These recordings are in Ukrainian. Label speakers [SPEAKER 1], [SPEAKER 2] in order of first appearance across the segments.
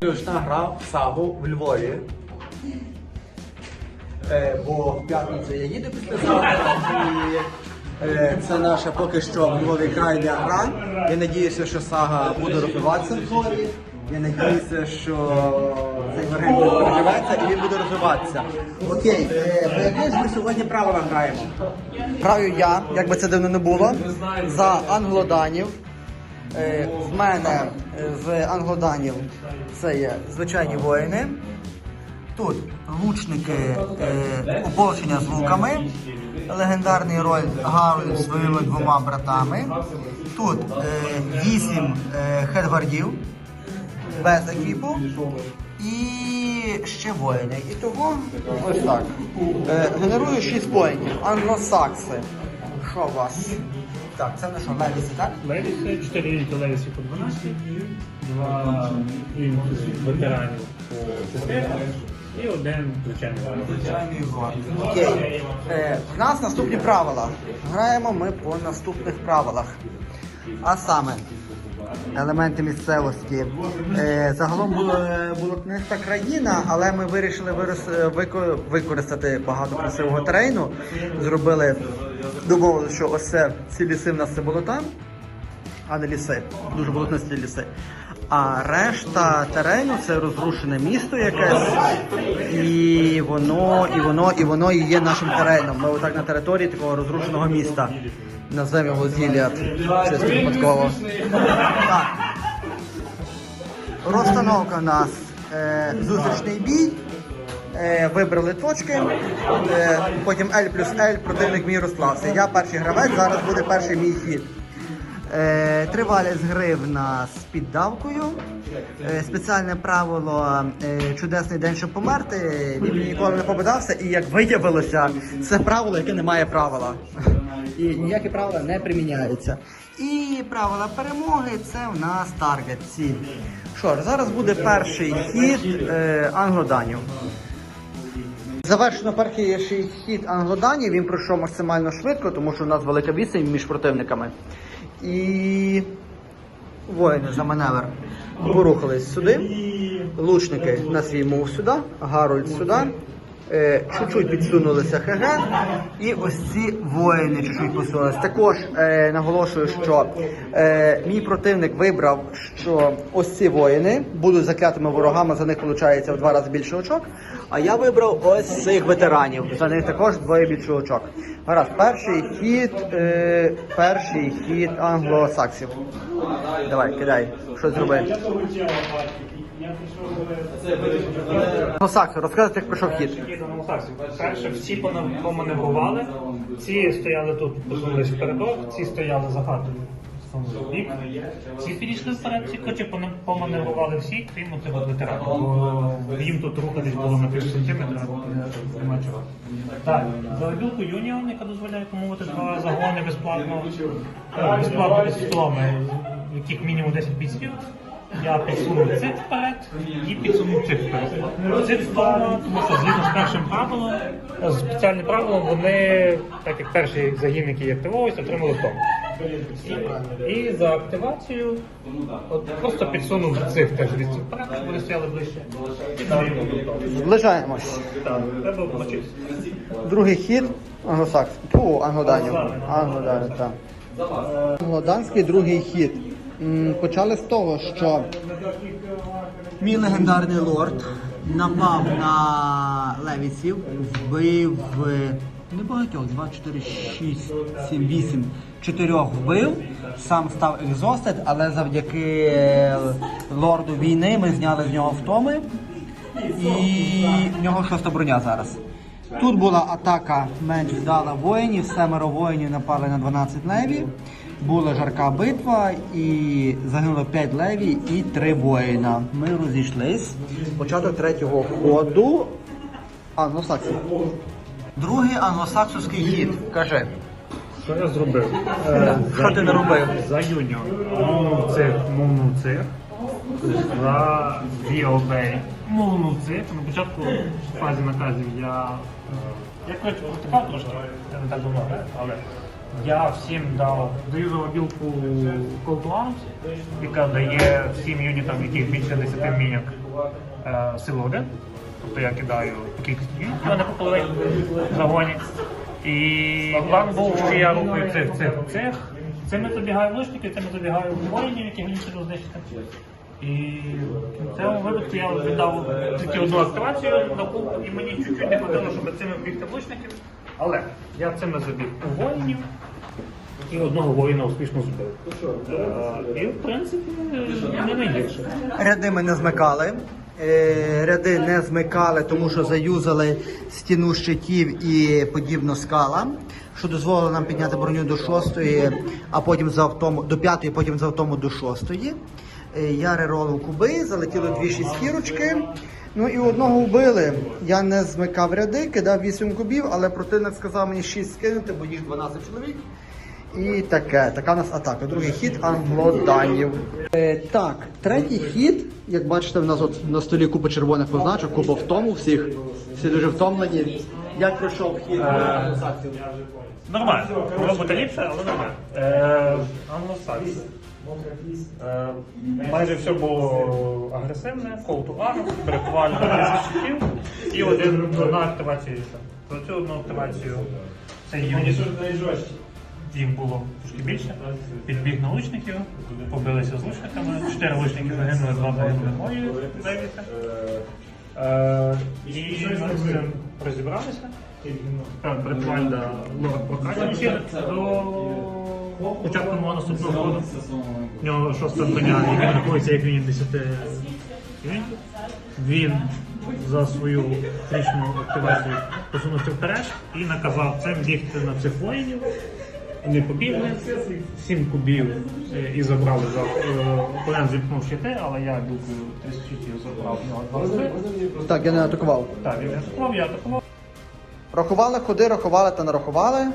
[SPEAKER 1] Юшна гра в сагу в Львові. Е, бо в п'ятницю я їду післязавтра і е, це наша поки що в Львові крайня гра. Я надіюся, що сага буде розвиватися в Львові. Я надіюся, що цей варіант буде переживеться і він буде розвиватися. Окей, е, по ж ми сьогодні правила граємо? Граю я, як би це дивно не було, за англоданів. Е, В мене е, з англоданів це є звичайні воїни. Тут лучники е, ополчення з луками, легендарний роль Гарольд з своїми двома братами. Тут вісім хедвардів без екіпу і ще воїни. І того ось так. Генерую 6 воїнів. Англосакси. Що у вас? Так, це на що, Левіси, так?
[SPEAKER 2] Левіси, 4 юніти Левісів по 12, 2 ветеранів по 4 і один звичайний.
[SPEAKER 1] Звичайний гор. Окей. Е, в нас наступні правила. Граємо ми по наступних правилах. А саме елементи місцевості. Е, загалом була болотниста країна, але ми вирішили вирос- е, вико- використати багато красивого терейну. Зробили, домовилися, що ось це ці ліси в нас це болота, а не ліси. Дуже болотнисті ліси. А решта терейну це розрушене місто якесь, і воно, і воно, і воно і є нашим терейном. Ми отак на території такого розрушеного міста. Назвемо його Зіліат. Чисто випадково. Так. Розстановка у нас е, зустрічний бій. Е, вибрали точки, е, потім L плюс L, противник мій розклався. Я перший гравець, зараз буде перший мій хід. Е, тривалість гри в нас під давкою. Спеціальне правило чудесний день, щоб померти. Він ніколи не попадався, і як виявилося, це правило, яке не має правила. І ніякі правила не приміняються. І правила перемоги це в нас таргет ціль. Що ж, зараз буде перший хід англоданів. Завершено перший хід англоданів. Він пройшов максимально швидко, тому що у нас велика відстань між противниками. І воїни за маневр порухались сюди. Лучники на свій мов сюди, Гарольд сюди. Е, чуть-чуть підсунулися ХГ. І ось ці воїни чуть-чуть посунулися. Також е, наголошую, що е, мій противник вибрав, що ось ці воїни будуть заклятими ворогами, за них виходить в два рази більше очок. А я вибрав ось цих ветеранів. За них також двоє більше очок. Гаразд, перший хід, е, перший хід англосаксів. Давай, кидай, що зроби. Англосакси, розказуйте, як пройшов хід.
[SPEAKER 2] Хід англосаксів. Перше, всі поманеврували, ці стояли тут, посунулись впередок, ці стояли за хатою. бік. Ці підійшли вперед, ці хоче поманеврували всі, крім ветеранів. Бо їм тут рухатись було на пів сантиметра. Далі, за обілку Юніон, яка дозволяє помовити два загони безплатно, е, безплатно без стоми, яких мінімум 10 бійців. Я підсунув цих вперед і підсунув цих вперед. Цих вдома, тому що згідно з першим правилом, спеціальним правилом, вони, так як перший загін, який активувався, отримали вдома. І за активацію от просто підсунув цих теж звідси вперед, щоб вони стояли ближче. І далі
[SPEAKER 1] Зближаємось.
[SPEAKER 2] Так, треба облачитися.
[SPEAKER 1] Другий хід англосакс. Фу, англоданів. Англоданів, так. Англоданський другий хід. Почали з того, що мій легендарний лорд напав на левісів, вбив не багатьох, 2, 4, 6, 7, 8, чотирьох вбив, сам став екзостед, але завдяки е, лорду війни ми зняли з нього втоми. І в нього шоста броня зараз. Тут була атака менш вдала воїнів, семеро воїнів напали на 12 леві. Була жарка битва і загинуло 5 леві і 3 воїна. Ми розійшлись. Початок третього ходу англосаксів. Другий англосаксовський хід. Кажи.
[SPEAKER 2] Що я зробив?
[SPEAKER 1] Що ти не робив?
[SPEAKER 2] За юніор. Мовнув цих. За. Мовнув цих. На початку в фазі наказів я. е, Я коротше протикав трошки, я не так граю, але я всім дав, даю Call to Arms, яка дає всім юнітам, яких більше 10 міняк е, силу один. Тобто я кидаю по кількості дій, і вони по половині загоні. І план був, що я рухаю цих, цих, цих. Цими забігаю лучники, цими забігаю воїнів, які глінці рознищити. І в цьому випадку я віддав тільки одну активацію на куб, і мені чуть-чуть не хватило, щоб цими вбігти лучників. Але я цими забіг у воїнів і одного воїна успішно збив. Е, І в принципі не найгірше.
[SPEAKER 1] Ряди ми не змикали. Е, Ряди не змикали, тому що заюзали стіну щитів і подібно скалам, що дозволило нам підняти броню до шостої, а потім за автому до п'ятої, потім за автому до шостої. Е, Я реролив куби, залетіло дві шістірочки. Ну і одного вбили. Я не змикав ряди, кидав 8 кубів, але противник сказав мені 6 скинути, бо їх 12 чоловік. І таке, така у нас атака. Другий хід англоданів. Е, так, третій хід, як бачите, в нас от на столі купа червоних позначок, купа втому всіх. Всі дуже втомлені. Як пройшов хід?
[SPEAKER 2] Нормально. Могло бути ліпше, але нормально. Е, Англосакс. Е, майже все було агресивне, call to arms, перекувальна на і один одна активація. За цю одну активацію цей юніт їм було трошки більше. Підбіг на лучників, побилися з лучниками. Чотири лучники загинули, два загинули мої. Е, і ми з цим розібралися. Так, Бретвальда лорд прокачує до початку мого наступного ходу. У нього шоста броня, і рахується як він 10. Він за свою трічну активацію посунувся вперед і наказав цим бігти на цих воїнів. Вони побігли, сім кубів е, і забрали за е, опонент щити, але я дукою 30 щитів забрав нього 23.
[SPEAKER 1] Так, я не атакував.
[SPEAKER 2] Так, він атакував, я атакував.
[SPEAKER 1] Рахували ходи, рахували та не рахували.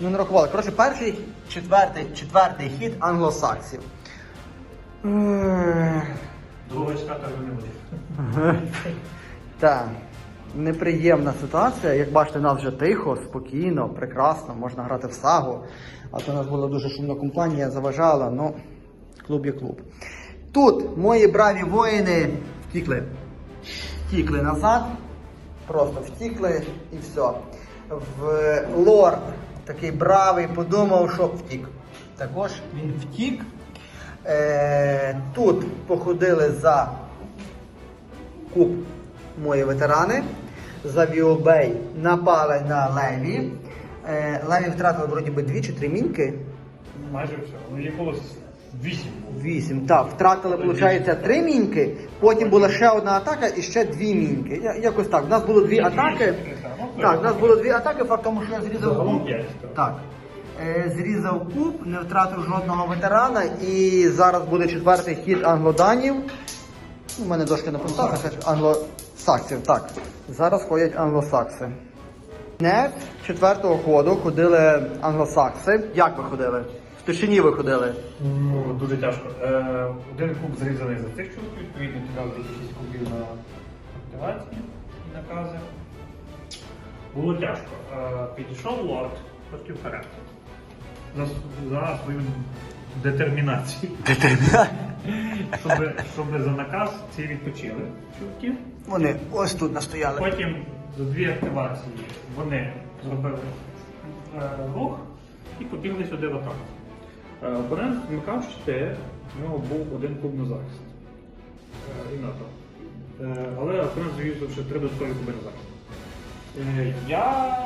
[SPEAKER 1] Ну не рахували. Коротше, перший, четвертий, четвертий хід англосаксів. Ех,
[SPEAKER 2] Другого вже не буде.
[SPEAKER 1] Так, неприємна ситуація. Як бачите, нас вже тихо, спокійно, прекрасно, можна грати в сагу. А то у нас була дуже шумна компанія, заважала, ну, клуб є клуб. Тут мої браві воїни втікли. Втікли назад, просто втікли і все. В лорд такий бравий подумав, що втік. Також він втік. Е, тут походили за куб мої ветерани. За Віобей напали на Леві. Е, Леві втратили вроді би дві чи три мінки.
[SPEAKER 2] Майже все. Ну, їх було вісім.
[SPEAKER 1] Вісім. Так, втратили, виходить, три мінки. Потім була ще одна атака і ще дві мінки. Якось так. У нас було дві атаки. Так, у нас було дві атаки, факт тому, що я зрізав куб. Так. Е, Зрізав куб, не втратив жодного ветерана. І зараз буде четвертий хід англоданів. У мене дошки на пунктах, а англосаксів. Так. Зараз ходять англосакси. Не четвертого ходу ходили англосакси. Як ви ходили? В тишині ви ходили.
[SPEAKER 2] Ну, дуже тяжко. Е, один куб зрізаний за цих чоловіків, відповідно тільки 6 кубів на активації накази. Було тяжко. Е, підійшов лорд трошки вперед. За, за свою детермінацію. Щоб, щоб за наказ ці відпочили.
[SPEAKER 1] Вони ось тут настояли.
[SPEAKER 2] Потім за дві активації вони зробили е, рух і побігли сюди в атаку. Е, Опонент вмикав щити, в нього був один куб на захист. Е, І НАТО. Е, Але опонент завів ще три додаткові куби на захист. Е, Я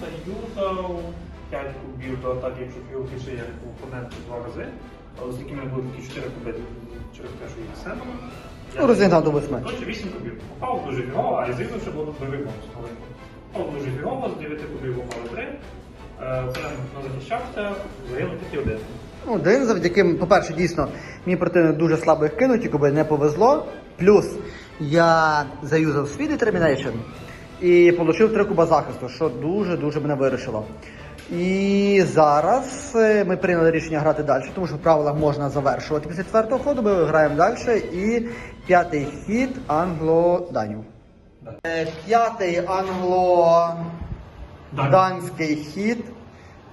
[SPEAKER 2] заюзав 5 кубів до атаки, якщо філ більше як у опонента два рази. Але в мене були такі 4 куби через те, що їх я
[SPEAKER 1] Ну, розігнав до восьми.
[SPEAKER 2] Коротше, 8 кубів. Попав дуже фігово, а із звісно, ще було бойовий бонус. Попав дуже фігово, з 9 кубів попали 3. Це не захищався, загинув тільки один.
[SPEAKER 1] Один, завдяки, по-перше, дійсно, мій противник дуже слабо їх тільки би не повезло. Плюс я заюзав свій determination і отримав три куба захисту, що дуже-дуже мене вирішило. І зараз е, ми прийняли рішення грати далі, тому що в правилах можна завершувати після четвертого ходу. Ми граємо далі. І п'ятий хід англо-данів. Е, П'ятий англо-данський хід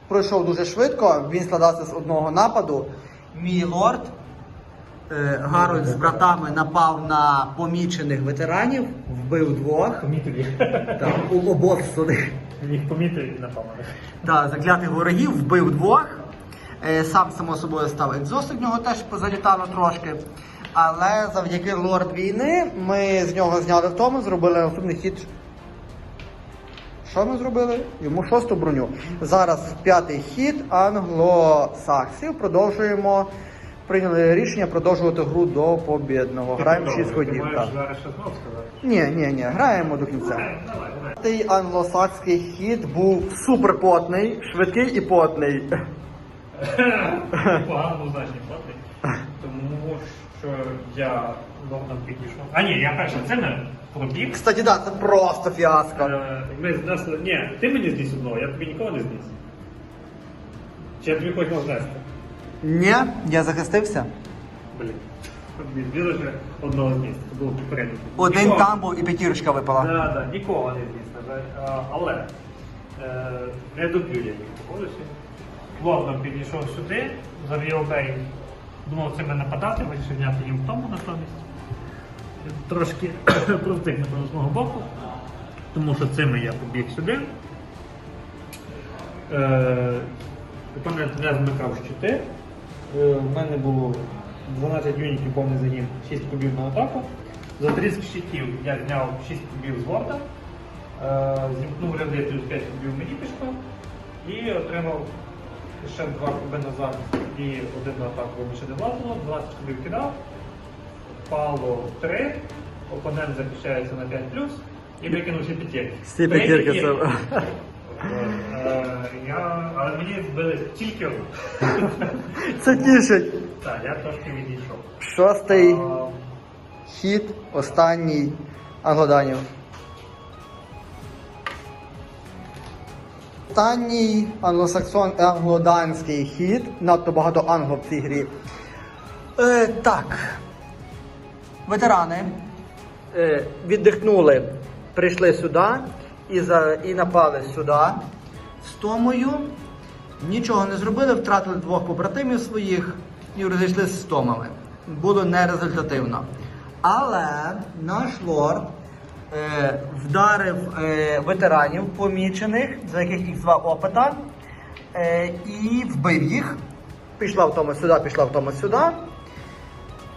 [SPEAKER 1] пройшов дуже швидко. Він складався з одного нападу. Мій лорд Гарольд з братами напав на помічених ветеранів, вбив двох.
[SPEAKER 2] Помітив їх.
[SPEAKER 1] Так, у обох суди.
[SPEAKER 2] Їх помітив і напав.
[SPEAKER 1] Так, заклятих ворогів, вбив двох. Е, Сам, само собою, став екзост, в нього теж позалітало трошки. Але завдяки лорд війни ми з нього зняли втому, зробили наступний хід. Що ми зробили? Йому шосту броню. Зараз п'ятий хід англосаксів. Продовжуємо. Прийняли рішення продовжувати гру до побідного. Граємо 6
[SPEAKER 2] Ти
[SPEAKER 1] ходів.
[SPEAKER 2] маєш
[SPEAKER 1] так.
[SPEAKER 2] зараз знов сказати?
[SPEAKER 1] Ні, ні, ні, граємо до кінця. Цей англосакський хід був суперпотний, швидкий і потний.
[SPEAKER 2] Погано значення платний. Тому що я лордом підійшов. А ні, я перше, це не пробіг.
[SPEAKER 1] Кстати, да, це просто фіаско.
[SPEAKER 2] Е, Ми знесли. Ні, ти мені зніс одного, я тобі нікого не зніс. Чи я тобі хотів знести?
[SPEAKER 1] Ні, я захистився.
[SPEAKER 2] Блін. Біло вже одного зніс. Це було попередньо.
[SPEAKER 1] Один
[SPEAKER 2] Нікого.
[SPEAKER 1] там був і п'ятірочка випала.
[SPEAKER 2] Да, да, нікого не зніс, на жаль. А, Але е, не доб'ю я їх походу. Лордом підійшов сюди, завів бей. Думав цими нападати, вирішив зняти їм в тому натомість. Трошки провтик, напевно, з мого боку. Тому що цими я побіг сюди. Е, опонент не змикав щити. Е, в мене було 12 юнітів повний загін, 6 кубів на атаку. За тріск щитів я зняв 6 кубів з ворда, е, зімкнув ряди плюс 5 кубів мені пішло і отримав ще 2 куби назад і один на атаку більше не влазило, 12 кубів кидав, впало 3, опонент захищається на 5 і викинув всі п'ятірки.
[SPEAKER 1] Всі п'ятірки. це.
[SPEAKER 2] Е, я, але мені збили тільки одну.
[SPEAKER 1] Це тішить.
[SPEAKER 2] Так, я трошки відійшов.
[SPEAKER 1] Шостий
[SPEAKER 2] А,
[SPEAKER 1] хід, останній англоданів. Останній англосаксон англоданський хід. Надто багато англо в цій грі. Е, так. Ветерани е, віддихнули, прийшли сюди і, за, і напали сюди з Томою. Нічого не зробили, втратили двох побратимів своїх і розійшлися з Томами. Було нерезультативно. Але наш лорд е, вдарив е, ветеранів помічених, за яких їх звав опита, е, і вбив їх. Пішла в тому сюди, пішла в тому сюди.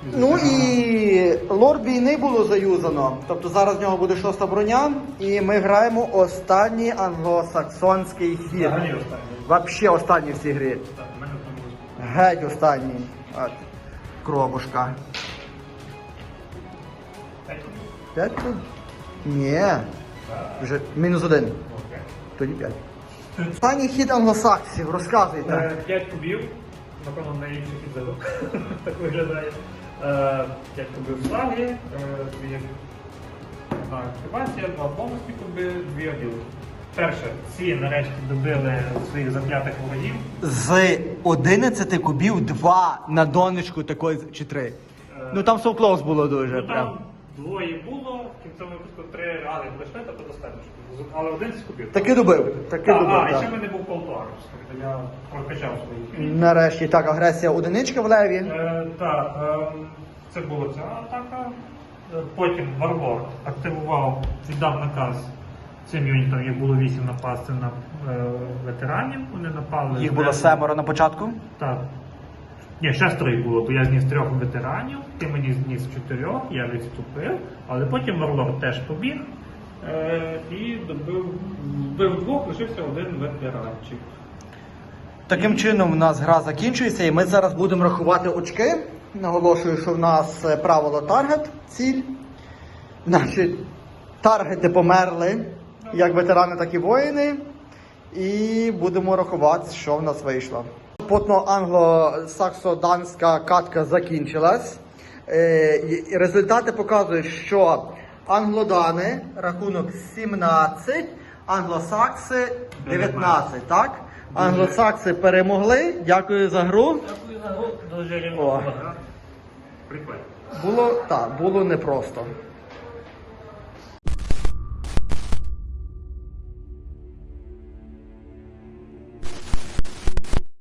[SPEAKER 1] Ну і лорд війни було заюзано. Тобто зараз в нього буде шоста броня, і ми граємо останній англосаксонський хід.
[SPEAKER 2] Взагалі останній.
[SPEAKER 1] Вообще останній в цій грі.
[SPEAKER 2] Так, в мене в тому
[SPEAKER 1] Геть останній. От. Кровушка.
[SPEAKER 2] п'ять.
[SPEAKER 1] П'ять тут? Ні. Вже мінус один.
[SPEAKER 2] Окей.
[SPEAKER 1] Тоді п'ять. Останній хід англосаксів, розказуйте.
[SPEAKER 2] Е, П'ять кубів, напевно, найінший підзадок. Так виглядає. Е, П'ять кубів слаги, е, дві активація, два бонусні куби, дві обіли. Перше, ці нарешті добили своїх заклятих ворогів.
[SPEAKER 1] З 11 кубів два на донечку такої чи три. Ну там соуклоус було дуже.
[SPEAKER 2] Ну,
[SPEAKER 1] Прям.
[SPEAKER 2] Двоє було, в кінцевому випуску три рали пройшли, тобто достатньо. Але один з кубів.
[SPEAKER 1] Таки добив. Таки
[SPEAKER 2] Так,
[SPEAKER 1] добив.
[SPEAKER 2] а, і ще в мене був тобто я прокачав свої.
[SPEAKER 1] Нарешті так, агресія одиничка в леві.
[SPEAKER 2] Е, так, е, це була ця атака. Е, Потім Варвор активував, віддав наказ цим юнітам, їх було вісім напасти на е, ветеранів. Вони напали.
[SPEAKER 1] Їх було семеро на початку.
[SPEAKER 2] Так. Ні, шестеро їх було, бо я зніс трьох ветеранів, ти мені зніс чотирьох, я відступив, але потім Варлор теж побіг е, і добив, вбив двох, лишився один ветеранчик.
[SPEAKER 1] Таким чином, в нас гра закінчується, і ми зараз будемо рахувати очки. Наголошую, що в нас е, правило таргет, ціль. Наші таргети померли, як ветерани, так і воїни. І будемо рахувати, що в нас вийшло. Потно англо-саксо-данська катка закінчилась. Е, результати показують, що англодани рахунок 17, англосакси 19, так? Англосакси перемогли. Дякую за гру.
[SPEAKER 2] Дуже
[SPEAKER 1] О.
[SPEAKER 2] Прикольно.
[SPEAKER 1] Було так, було непросто.